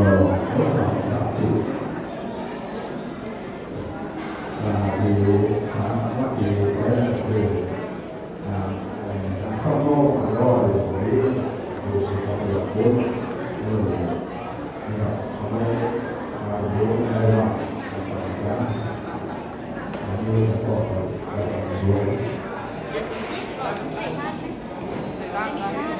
một bất động đạo chủ và điều mà các điều có lẽ điều là không có mà lo được với điều thì có được bốn người là còn cả và như là có được và còn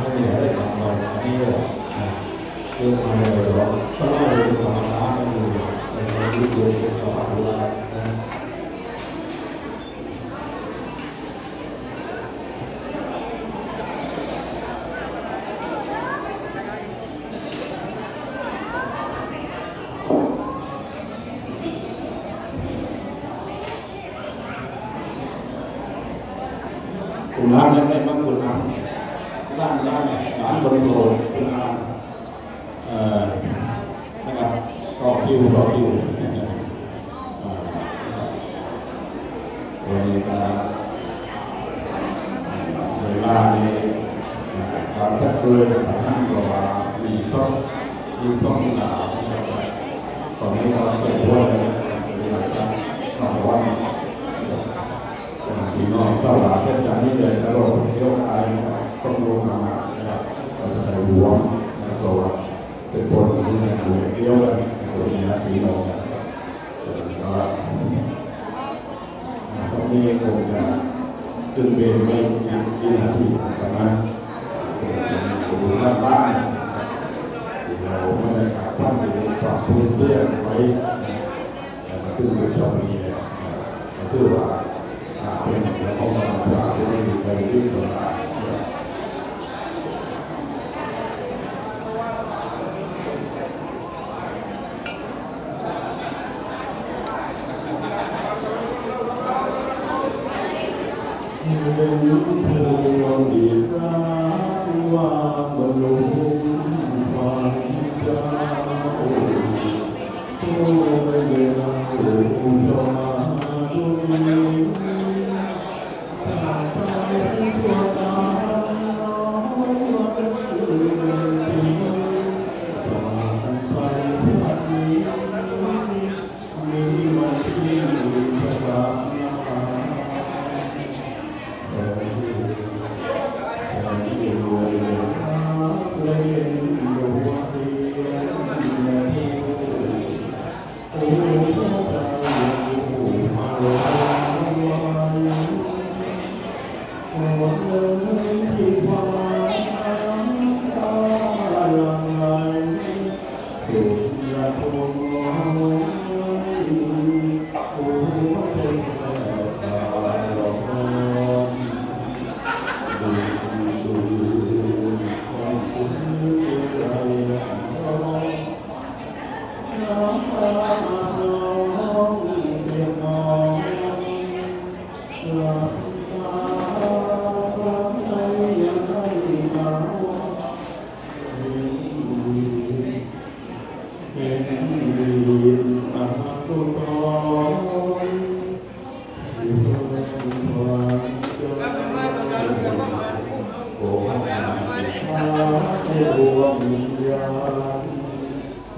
ไม่ได้ทำอะไรนี่หรอกนะคือทำอะไรหรอกก็ไม่ได้ทำร้านอยู่ในที่อยู่เป็นสภาพอะไรนะ คุณร้านนั้นได้บ้างคุณร้านร้านร้านเนี่ยร้านบริโภคคุณร้าเอ่อนะครับต่อคิวต่อคิวเอ่อวันนี้ก็เวลาในการจัดเรือท่านบอกว่ามีช่องมีช่องหนาตอนนี้เราเปิดด้วยนะครับต่อวัน พี่น้องเจ้าหลานเช่นกันนี่เลยกระโดดเที่ยวไทยต้องลงมานะครับเราจะใส่หัวนะครับตัวเป็นคนที่ในหัวเที่ยวกันตัวนี้นะพี่น้องนะครับก็ เยคงจะขึ้นเวรไม่กี่กี่นาทีนะครับดูหน้าบ้านที่เราไม่ได้กลับบ้านที่ฝากพื้นเพื่อนไว้ซึ่งเป็นช่องนี้ก็คือว่าเป็นเราเขามาพาไปไปที่ตลาดรักว่า บ